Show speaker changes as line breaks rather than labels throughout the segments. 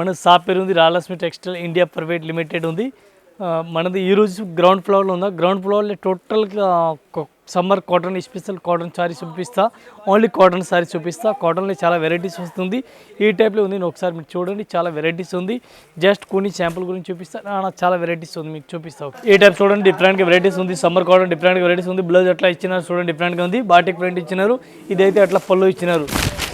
మన షాప్ పేరు ఉంది రాలక్ష్మి టెక్స్టైల్ ఇండియా ప్రైవేట్ లిమిటెడ్ ఉంది. మనది ఈరోజు గ్రౌండ్ ఫ్లోర్లో ఉందా? గ్రౌండ్ ఫ్లోర్లో టోటల్గా summer cotton special cotton sari చూపిస్తా. ఓన్లీ కాటన్ సారీ చూపిస్తా. కాటన్లో చాలా వెరైటీస్ వస్తుంది. ఈ టైప్లో ఉంది నేను ఒకసారి మీరు చూడండి చాలా వెరైటీస్ ఉంది. జస్ట్ కొన్ని శాంపుల్ గురించి చూపిస్తా. చాలా వెరైటీస్ ఉంది మీకు చూపిస్తా. ఈ టైప్ చూడండి డిఫరెంట్గా వెరైటీస్ ఉంది. సమ్మర్ కాటన్ డిఫరెంట్గా వెరైటీస్ ఉంది. బ్లౌజ్ అట్లా ఇచ్చినారు చూడండి డిఫరెంట్గా ఉంది. బాటిక్ ప్రింట్ ఇచ్చినారు. ఇదైతే అట్లా పళ్ళు ఇచ్చినారు.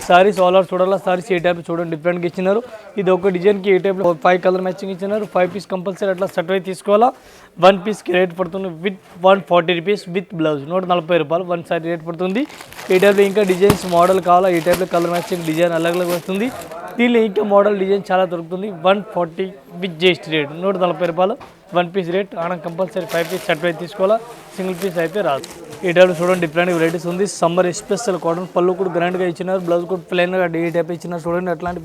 సారీస్ ఆల్ ఓవర్ చూడాలా? సారీస్ ఏ టైప్ చూడండి డిఫరెంట్గా ఇచ్చినారు. ఇది ఒక డిజైన్కి ఏ టైప్లో ఫైవ్ కలర్ మ్యాచింగ్ ఇచ్చినారు. ఫైవ్ పీస్ కంపల్సరీ అట్లా సెట్ అయి తీసుకోవాలా. వన్ పీస్కి రేట్ పడుతుంది with one forty rupees with blouse నూట నలభై రూపాయలు వన్ సారీ రేట్ పడుతుంది. ఈ టైప్లో ఇంకా డిజైన్స్ మోడల్ కావాలా ఈ టైప్లో కలర్ మ్యాచింగ్ డిజైన్ అలగ్ అలగ్ వస్తుంది దీనిలో ఇంకా మోడల్ డిజైన్ చాలా దొరుకుతుంది. One forty with GST rate. నూట నలభై రూపాయలు. One piece rate. Anam compulsory five piece shirt అయి తీసుకోవాలా? సింగిల్ పీస్ అయితే రాదు. ఈ టైప్ చూడండి డిఫరెంట్ వెరైటీస్ ఉంది. Summer special cotton. పళ్ళు కూడా గ్రాండ్గా ఇచ్చినారు. బ్లౌజ్ కూడా ప్లెయిన్గా ఈ టైప్ ఇచ్చినారు చూడండి అట్లాంటి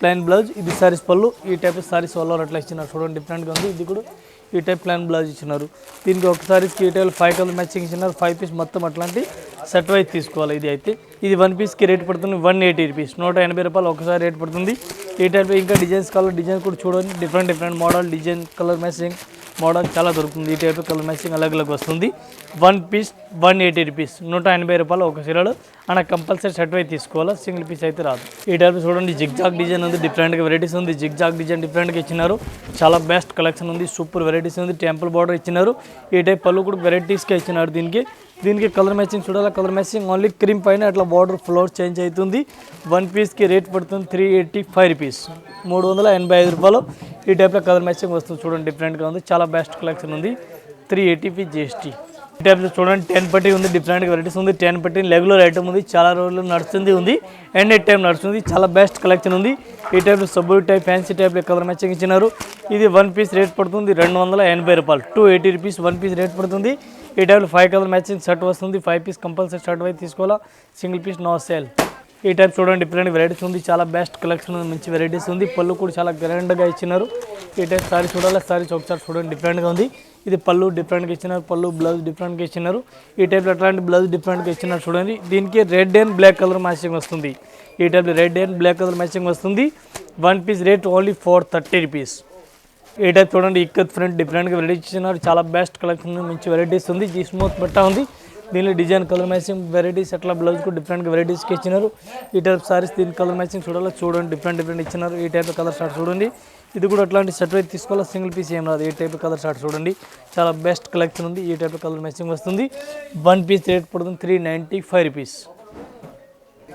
ప్లెయిన్ బ్లౌజ్. ఇది సారీస్ పళ్ళు. ఈ టైప్ సారీస్ వల్ల అట్లా ఇచ్చినారు. చూడండి డిఫరెంట్గా ఉంది. ఇది కూడా ఈ టైప్ ప్లాన్ బ్లౌజ్ ఇచ్చినారు. దీనికి ఒకసారి సారీస్కి ఈ టైప్ ఫైవ్ కలర్ మ్యాచింగ్ ఇచ్చినారు. ఫైవ్ పీస్ మొత్తం అట్లాంటి సెట్ వైజ్ తీసుకోవాలి ఇది అయితే. ఇది వన్ పీస్కి రేట్ పడుతుంది వన్ ఎయిటీ రూపీస్ నూట ఎనభై రూపాయలు ఒకసారి రేట్ పడుతుంది. ఈ టైప్ ఇంకా డిజైన్స్ కలర్ డిజైన్ కూడా చూడండి. Different different model design colour matching model చాలా దొరుకుతుంది. ఈ టైప్ కలర్ మ్యాచింగ్ అలగ్ అలగ్ వస్తుంది. One piece one eighty rupees నూట ఎనభై రూపాయలు ఒక చీరలు. అన్న కంపల్సరీ షర్ట్ అయితే తీసుకోవాలా? సింగిల్ పీస్ అయితే రాదు. ఈ టైప్ చూడండి జిగ్ జాగ్ డిజైన్ ఉంది డిఫరెంట్గా వెరైటీస్ ఉంది. జిగ్ జాగ్ డిజైన్ డిఫరెంట్గా ఇచ్చినారు. చాలా బెస్ట్ కలెక్షన్ ఉంది సూపర్ వెరైటీస్ ఉంది టెంపుల్ బార్డర్ ఇచ్చినారు. ఈ టైప్ పళ్ళు కూడా వెరైటీస్గా ఇచ్చినారు దీనికి. దీనికి కలర్ మ్యాచింగ్ చూడాలి? కలర్ మ్యాచింగ్ ఓన్లీ క్రీమ్ పైన అట్లా బార్డర్ ఫ్లోర్ చేంజ్ అవుతుంది. వన్ పీస్కి రేట్ పడుతుంది త్రీ ఎయిటీ ఫైవ్ రూపీస్ మూడు వందల ఎనభై ఐదు రూపాయలు. ఈ టైప్లో కలర్ మ్యాచింగ్ వస్తుంది చూడండి డిఫరెంట్గా ఉంది. చాలా బెస్ట్ కలెక్షన్ ఉంది. త్రీ ఎయిటీ పీ జిఎస్టీ ఈ టైప్లో చూడండి టెన్ పట్టి ఉంది డిఫరెంట్ వెరైటీస్ ఉంది. టెన్ పట్టి రెగ్యులర్ ఐటమ్ ఉంది. చాలా రోజులు నడుస్తుంది ఉంది. అండ్ ఎట్ టైం నడుస్తుంది. చాలా బెస్ట్ కలెక్షన్ ఉంది. ఈ టైప్లో సబ్బు టైప్ ఫ్యాన్సీ టైప్లో కలర్ మ్యాచింగ్ ఇచ్చినారు. ఇది వన్ పీస్ రేట్ పడుతుంది రెండు వందల ఎనభై రూపాయలు. Two eighty rupees one piece rate పడుతుంది. ఈ టైప్లో ఫైవ్ కలర్ మ్యాచింగ్ షర్ట్ వస్తుంది. ఫైవ్ పీస్ కంపల్సరీ షర్ట్ అయితే తీసుకోవాలా. Single piece no sale. ఈ టైప్ చూడండి డిఫరెంట్ వెరైటీస్ ఉంది. చాలా బెస్ట్ కలెక్షన్ ఉంది మంచి వెరైటీస్ ఉంది. పళ్ళు కూడా చాలా గ్రాండ్గా ఇచ్చినారు. ఈ టైప్ సారీ చూడాలి? సారీ ఒకసారి చూడండి డిఫరెంట్గా ఉంది. ఇది పళ్ళు డిఫరెంట్గా ఇచ్చినారు. పళ్ళు బ్లౌజ్ డిఫరెంట్గా ఇచ్చినారు. ఈ టైప్లో అట్లాంటి బ్లౌజ్ డిఫరెంట్గా ఇచ్చినారు చూడండి. దీనికి red and black colour matching వస్తుంది. ఈ టైప్లో red and black colour matching వస్తుంది. One piece rate only four thirty rupees ఈ టైప్ చూడండి ఇక్కత్ ఫ్రంట్ డిఫరెంట్గా వెరైటీస్ ఇచ్చినారు. చాలా బెస్ట్ కలెక్షన్ మంచి వెరైటీస్ ఉంది. జీ స్మూత్ బట్ట ఉంది. దీనిలో డిజైన్ కలర్ మ్యాచింగ్ వెరైటీస్ అట్లా బ్లౌజ్ కూడా డిఫరెంట్గా వెరైటీస్కి ఇచ్చినారు. ఈ టైప్ సారీస్ దీని కలర్ మ్యాచింగ్ చూడాలి? చూడండి డిఫరెంట్ డిఫరెంట్ ఇచ్చినారు. ఈ టైప్ కలర్ షార్ట్ చూడండి. ఇది కూడా అట్లాంటి షర్ట్ అయితే తీసుకోవాలి? సింగిల్ పీస్ ఏం రాదు. ఈ టైప్ కలర్ షార్ట్ చూడండి. చాలా బెస్ట్ కలెక్షన్ ఉంది. ఈ టైప్ కలర్ మ్యాచింగ్ వస్తుంది. వన్ పీస్ రేట్ పడుతుంది. త్రీ నైంటీ ఫైవ్ రూపీస్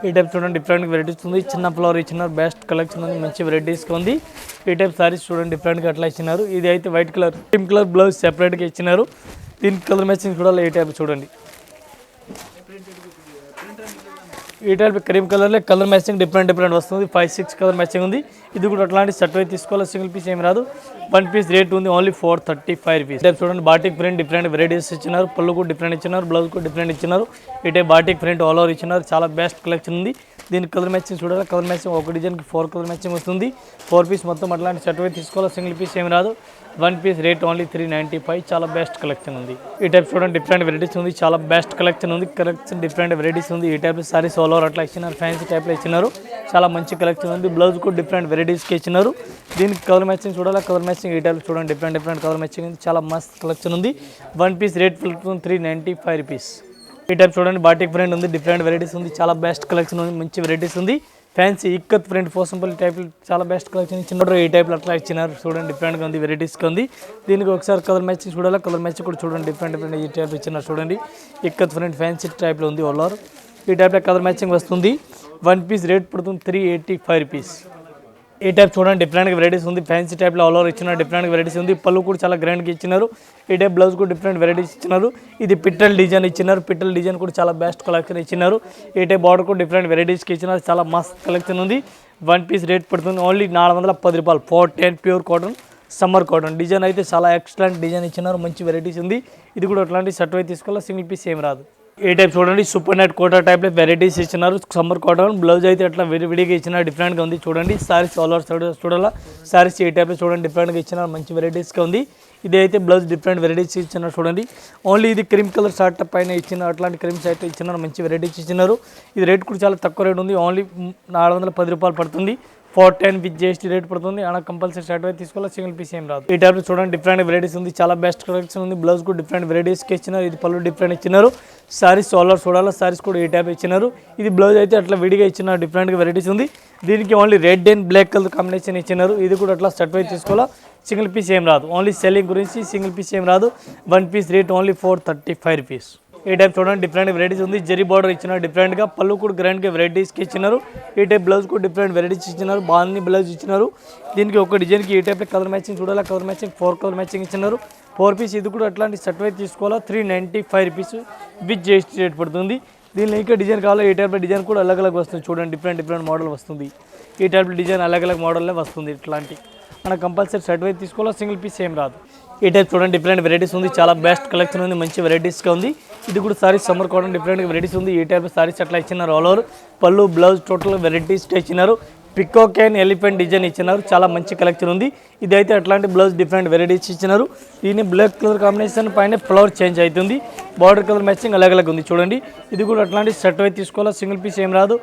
ఈ టైప్ చూడండి డిఫరెంట్ వెరైటీస్ ఉంది. చిన్న ఫ్లవర్ ఇచ్చినారు బెస్ట్ కలెక్షన్ ఉంది. మంచి వెరైటీస్గా ఉంది. ఈ టైప్ సారీస్ చూడండి డిఫరెంట్గా అట్లా ఇచ్చినారు. ఇది అయితే white colour pink colour blouse సెపరేట్గా ఇచ్చినారు. దీనికి కలర్ మ్యాచింగ్ చూడాలి ఈ టైప్ చూడండి. ఈ టైప్ క్రీమ్ కలర్లో కలర్ మ్యాచింగ్ డిఫరెంట్ డిఫరెంట్ వస్తుంది. ఫైవ్ సిక్స్ కలర్ మ్యాచింగ్ ఉంది. ఇది కూడా అట్లాంటి షర్ట్ అయితే తీసుకోవాలి? సింగిల్ పీస్ ఏమి రాదు. వన్ పీస్ రేట్ ఉంది only four thirty five rupees type చూడండి బాటిక్ ప్రింట్ డిఫరెంట్ వెరైటీస్ ఇచ్చినారు పళ్ళుకు కూడా డిఫరెంట్ ఇచ్చినారు బ్లౌజ్ కూడా డిఫరెంట్ ఇచ్చినారు. ఇటే బాటిక్ ప్రింట్ ఆల్ ఓవర్ ఇచ్చినారు చాలా బెస్ట్ కలెక్షన్ ఉంది. దీని కలర్ మ్యాచింగ్ చూడాలి? కలర్ మ్యాచింగ్ ఒక డిజైన్కి ఫోర్ కలర్ మ్యాచింగ్ వస్తుంది. ఫోర్ పీస్ మొత్తం అట్లాంటి షర్ట్ అయితే తీసుకోవాలి? సింగిల్ పీస్ ఏం రాదు. One piece rate only three ninety five చాలా బెస్ట్ కలెక్షన్ ఉంది. ఈ టైప్ చూడండి డిఫరెంట్ వెరైటీస్ ఉంది చాలా బెస్ట్ కలెక్షన్ ఉంది. కలెక్షన్ డిఫరెంట్ వెరైటీస్ ఉంది. ఈ టైప్ సారీస్ ఆల్ ఓవర్ అట్లా ఇచ్చినారు ఫ్యాన్సీ టైప్లో ఇచ్చినారు. చాలా మంచి కలెక్షన్ ఉంది. బ్లౌజ్ కూడా డిఫరెంట్ వెరైటీస్కి ఇచ్చినారు. దీనికి కలర్ మ్యాచింగ్ చూడాలి? కలర్ మ్యాచింగ్ ఈ టైప్ చూడండి డిఫరెంట్ డిఫరెంట్ కలర్ మ్యాచింగ్ ఉంది. చాలా మస్త్ కలెక్షన్ ఉంది. వన్ పీస్ రేట్ పడుతుంది త్రీ నైంటీ ఫైవ్ రూపీస్ ఈ టైప్ చూడండి బాటిక్ ప్రింట్ ఉంది డిఫరెంట్ వెరైటీస్ ఉంది. చాలా బెస్ట్ కలెక్షన్ ఉంది మంచి వెరైటీస్ ఉంది. Fancy ikat print Pochampally type చాలా బెస్ట్ కలెక్షన్ ఇచ్చినారు ఈ టైప్లో అట్లా ఇచ్చినారు చూడండి డిఫరెంట్గా ఉంది వెరైటీస్గా ఉంది. దీనికి ఒకసారి కలర్ మ్యాచింగ్ చూడాలి? కలర్ మ్యాచింగ్ కూడా చూడండి డిఫరెంట్ డిఫరెంట్ ఈ టైప్ ఇచ్చినారు చూడండి. ఇక్కత్ ప్రింట్ ఫ్యాన్సీ టైప్లో ఉంది ఓలర్ ఈ టైప్లో కలర్ మ్యాచింగ్ వస్తుంది. వన్ పీస్ రేట్ పడుతుంది త్రీ ఎయిటీ ఫైవ్ రూపీస్ ఈ టైప్ చూడండి డిఫరెంట్ వెరైటీస్ ఉంది. ఫ్యాన్సీ టైప్లో ఆల్ ఓవర్ ఇచ్చిన డిఫరెంట్ వెరైటీస్ ఉంది. పళ్ళు కూడా చాలా గ్రాండ్గా ఇచ్చినారు. ఈ టైప్ బ్లౌజ్ కూడా డిఫరెంట్ వెరైటీస్ ఇచ్చినారు. ఇది పిట్టల్ డిజైన్ ఇచ్చినారు. పిట్టల్ డిజైన్ కూడా చాలా బెస్ట్ కలెక్షన్ ఇచ్చినారు. ఈ టైప్ బార్డర్ కూడా డిఫరెంట్ వెరైటీస్కి ఇచ్చినారు. చాలా మస్త్ కలెక్షన్ ఉంది. వన్ పీస్ రేట్ పడుతుంది. ఓన్లీ నాలుగు వందల పది రూపాయలు. Four ten pure cotton summer cotton design అయితే చాలా ఎక్సలెంట్ డిజైన్ ఇచ్చినారు. మంచి వెరైటీస్ ఉంది. ఇది కూడా అట్లాంటి షర్ట్ అయితే తీసుకోవాలి సింగిల్ పీస్ ఏం రాదు. ఏ టైప్ చూడండి సూపర్ నెట్ కోటా టైప్లో వెరైటీస్ ఇచ్చినారు. సమ్మర్ కాటన్ బ్లౌజ్ అయితే అట్లా విడి విడిగా ఇచ్చినారు డిఫరెంట్గా ఉంది చూడండి. సారీస్ ఆల్ ఓవర్ సైడ్ చూడాలా? సారీస్ ఏ టైప్లో చూడండి డిఫరెంట్గా ఇచ్చిన మంచి వెరైటీస్గా ఉంది. ఇదైతే బ్లౌజ్ డిఫరెంట్ వెరైటీస్ ఇచ్చినారు చూడండి. ఓన్లీ ఇది క్రీమ్ కలర్ షర్ట్ పైన ఇచ్చిన అట్లాంటి క్రీమ్స్ అయితే ఇచ్చినారు మంచి వెరైటీస్ ఇచ్చినారు. ఇది రేట్ కూడా చాలా తక్కువ రేట్ ఉంది. ఓన్లీ నాలుగు వందల పది రూపాయలు పడుతుంది. Four ten with GST rate పడుతుంది. అలా కంపల్సరీ షర్ట్ అయితే తీసుకోవాలి సింగిల్ పీస్ ఏం రాదు. ఈ టైప్ చూడండి డిఫరెంట్ వెరైటీస్ ఉంది. చాలా బెస్ట్ కలెక్షన్ ఉంది. బ్లౌజ్ కూడా డిఫరెంట్ వెరైటీస్కి ఇచ్చినారు. ఇది పళ్ళు డిఫరెంట్ ఇచ్చినారు. సారీస్ సోలార్ చూడాలి సారీస్ కూడా ఈ టైప్ ఇచ్చినారు. ఇది బ్లౌజ్ అయితే అట్లా విడిగా ఇచ్చిన డిఫరెంట్ వెరైటీస్ ఉంది. దీనికి only red and black colour combination ఇచ్చినారు. ఇది కూడా అట్లా షర్ట్ అయితే తీసుకోవాలా సింగిల్ పీస్ ఏం రాదు. ఓన్లీ సెల్లింగ్ గురించి సింగిల్ పీస్ ఏం రాదు. One piece rate only four thirty five rupees ఈ టైప్ చూడండి డిఫరెంట్ వెరైటీస్ ఉంది. జెరీ బార్డర్ ఇచ్చినారు డిఫరెంట్గా పళ్ళు కూడా గ్రాండ్గా వెరైటీస్కి ఇచ్చినారు. ఈ టైప్ బ్లౌజ్ కూడా డిఫరెంట్ వెరైటీస్ ఇచ్చినారు. బాగుంది బ్లౌజ్ ఇచ్చినారు. దీనికి ఒక డిజైన్కి ఈ టైప్ కలర్ మ్యాచింగ్ చూడాలి? Colour matching four colour matching ఇచ్చినారు. ఫోర్ పీస్ ఇది కూడా అట్లాంటి సెట్ అయితే తీసుకోవాలా? Three ninety five rupees with GST rate పడుతుంది. దీనిలో ఇంకా డిజైన్ కావాలో? ఈ టైప్లో డిజైన్ కూడా అలగ్ అలగ్ వస్తుంది. చూడండి డిఫరెంట్ డిఫరెంట్ మోడల్ వస్తుంది. ఈ టైప్ డిజైన్ అలగ్ అలగ్ మోడల్లో వస్తుంది ఇట్లాంటి. మన కంపల్సరీ సెట్ అయితే తీసుకోవాలా? సింగిల్ పీస్ ఏం రాదు. ఈ టైప్ చూడండి డిఫరెంట్ వెరైటీస్ ఉంది. చాలా బెస్ట్ కలెక్షన్ ఉంది మంచి వెరైటీస్గా ఉంది. ఇది కూడా saris summer cotton different varieties ఉంది. ఈ టైప్ సారీస్ అట్లా ఇచ్చినారు ఆల్ ఓవర్ పళ్ళు బ్లౌజ్ టోటల్ వెరైటీస్ ఇచ్చినారు. పికాక్ అండ్ ఎలిఫెంట్ డిజైన్ ఇచ్చినారు. చాలా మంచి కలెక్షన్ ఉంది. ఇదైతే అట్లాంటి బ్లౌజ్ డిఫరెంట్ వెరైటీస్ ఇచ్చినారు. దీని బ్లాక్ కలర్ కాంబినేషన్ పైన ఫ్లవర్ చేంజ్ అవుతుంది. బార్డర్ కలర్ మ్యాచింగ్ అలాగ్ అలగ్ ఉంది చూడండి. ఇది కూడా అట్లాంటి షర్ట్ అయితే తీసుకోవాలా. సింగిల్ పీస్ ఏం రాదు.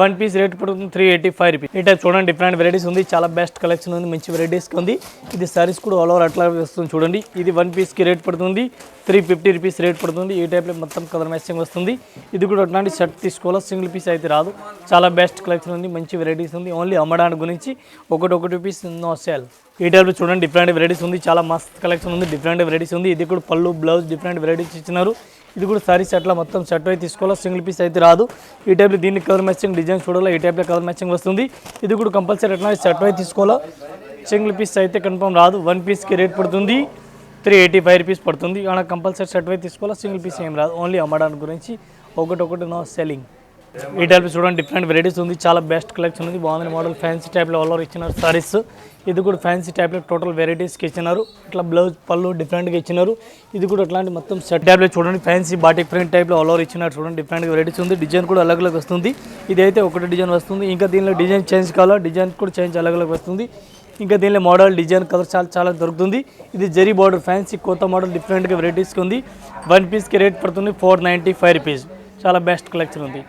వన్ పీస్ రేట్ పడుతుంది త్రీ ఎయిటీ ఫైవ్ రూపీస్ ఈ టైప్ చూడండి డిఫరెంట్ వెరైటీస్ ఉంది. చాలా బెస్ట్ కలెక్షన్ ఉంది. మంచి వెరైటీస్ ఉంది. ఇది సారీస్ కూడా ఆల్ ఓవర్ అట్లా వస్తుంది చూడండి. ఇది వన్ పీస్కి రేట్ పడుతుంది. త్రీ ఫిఫ్టీ రూపీస్ రేట్ పడుతుంది. ఈ టైప్లో మొత్తం కలర్ మ్యాచింగ్ వస్తుంది. ఇది కూడా అట్లాంటి షర్ట్ తీసుకోవాలా. సింగిల్ పీస్ అయితే రాదు. చాలా బెస్ట్ కలెక్షన్ ఉంది. మంచి వెరైటీస్ ఉంది. ఓన్లీ అమ్మడానికి గురించి ఒకటి ఒకటి పీస్ నో సేల్ ఈ టైప్లో చూడండి డిఫరెంట్ వెరైటీస్ ఉంది. చాలా మస్త్ కలెక్షన్ ఉంది డిఫరెంట్ వెరైటీస్ ఉంది. ఇది కూడా పళ్ళు బ్లౌజ్ డిఫరెంట్ వెరైటీస్ ఇచ్చినారు. ఇది కూడా సారీ సెట్లో మొత్తం షర్ట్ అయితే తీసుకోవాలి? సింగిల్ పీస్ అయితే రాదు. ఈ టైప్లో దీన్ని కలర్ మ్యాచింగ్ డిజైన్ చూడాలి? ఈ టైప్లో కలర్ మ్యాచింగ్ వస్తుంది. ఇది కూడా కంపల్సరీ ఎట్లా షర్ట్ అయితే తీసుకోవాలా? సింగిల్ పీస్ అయితే కన్ఫర్మ్ రాదు. వన్ పీస్కి రేట్ పడుతుంది. త్రీ ఎయిటీ ఫైవ్ రూపీస్ పడుతుంది. అలా కంపల్సరీ షర్ట్ అయితే తీసుకోవాలా? సింగిల్ పీస్ ఏం రాదు. ఓన్లీ అమ్మడానికి గురించి ఒకటి ఒకటి నో సెల్లింగ్ ఈ టైప్ చూడండి డిఫరెంట్ వెరైటీస్ ఉంది. చాలా బెస్ట్ కలెక్షన్ ఉంది. బాగుంది. మోడల్ ఫ్యాన్సీ టైప్లో ఆల్ ఓవర్ ఇచ్చినారు సారీస్ ఇది కూడా ఫ్యాన్సీ టైప్లో టోటల్ వెరైటీస్కి ఇచ్చినారు. ఇట్లా బ్లౌజ్ పళ్ళు డిఫరెంట్గా ఇచ్చినారు. ఇది కూడా అట్లాంటి మొత్తం సెట్ టైప్లో చూడండి. ఫ్యాన్సీ బాటిక్ ప్రింట్ టైప్లో ఆల్ ఓవర్ ఇచ్చినారు. చూడండి డిఫరెంట్ వెరైటీస్ ఉంది. డిజైన్ కూడా అలగ్ అలగ్ వస్తుంది. ఇదైతే ఒకటి డిజైన్ వస్తుంది. ఇంకా దీనిలో డిజైన్ చేంజ్ కావాలా? డిజైన్ కూడా చేంజ్ అలగ్ అలగ్ వస్తుంది. ఇంకా దీనిలో మోడల్ డిజైన్ కలర్ చాలా చాలా దొరుకుతుంది. ఇది జరీ బార్డర్ ఫ్యాన్సీ కొత్త మోడల్ డిఫరెంట్గా వెరైటీస్కి ఉంది. వన్ పీస్కి రేట్ పడుతుంది. ఫోర్ నైంటీ ఫైవ్ రూపీస్ చాలా బెస్ట్ కలెక్షన్ ఉంది.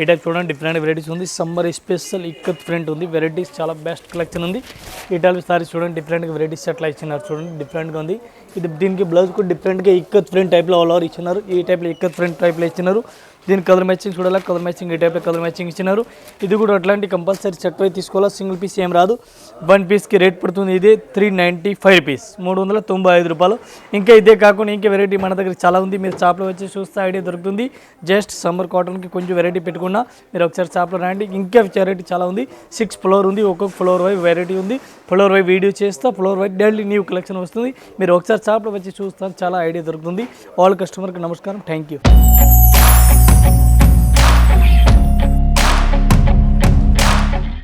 ఈ టైప్ చూడండి డిఫరెంట్ వెరైటీస్ ఉంది. సమ్మర్ స్పెషల్ ఇక్కత్ ప్రింట్ ఉంది. వెరైటీస్ చాలా బెస్ట్ కలెక్షన్ ఉంది. ఈ టైప్ సారీ చూడండి డిఫరెంట్గా వెరైటీస్ అట్లా ఇచ్చినారు చూడండి డిఫరెంట్గా ఉంది. ఇది దీనికి బ్లౌజ్ కూడా డిఫరెంట్గా ఇక్కత్ ప్రింట్ టైప్లో ఆల్ ఓవర్ ఇచ్చినారు. ఈ టైప్లో ఇక్కత్ ప్రింట్ టైప్లో ఇచ్చినారు. దీని కలర్ మ్యాచింగ్ చూడాలి? కలర్ మ్యాచింగ్ ఈ టైప్లో కలర్ మ్యాచింగ్ ఇచ్చినారు? ఇది కూడా అట్లాంటి కంపల్సరీ సెట్ అయితే తీసుకోవాలా? సింగిల్ పీస్ ఏం రాదు. వన్ పీస్కి రేట్ పడుతుంది ఇది త్రీ నైంటీ ఫైవ్ రూపీస్ మూడు వందల తొంభై ఐదు రూపాయలు. ఇంకా ఇదే కాకుండా ఇంకా వెరైటీ మన దగ్గర చాలా ఉంది. మీరు షాప్లో వచ్చి చూస్తే ఐడియా దొరుకుతుంది. జస్ట్ సమ్మర్ కాటన్కి కొంచెం వెరైటీ పెట్టుకున్నా మీరు ఒకసారి షాప్లో రండి. ఇంకా వెరైటీ చాలా ఉంది. సిక్స్ ఫ్లోర్ ఉంది. ఒక్కొక్క ఫ్లోర్ వై వెరైటీ ఉంది. ఫ్లోర్ వై వీడియో చేస్తా floor wise daily new collection వస్తుంది. మీరు ఒకసారి షాప్లో వచ్చి చూస్తాను చాలా ఐడియా దొరుకుతుంది. ఆల్ కస్టమర్కి నమస్కారం. Thank you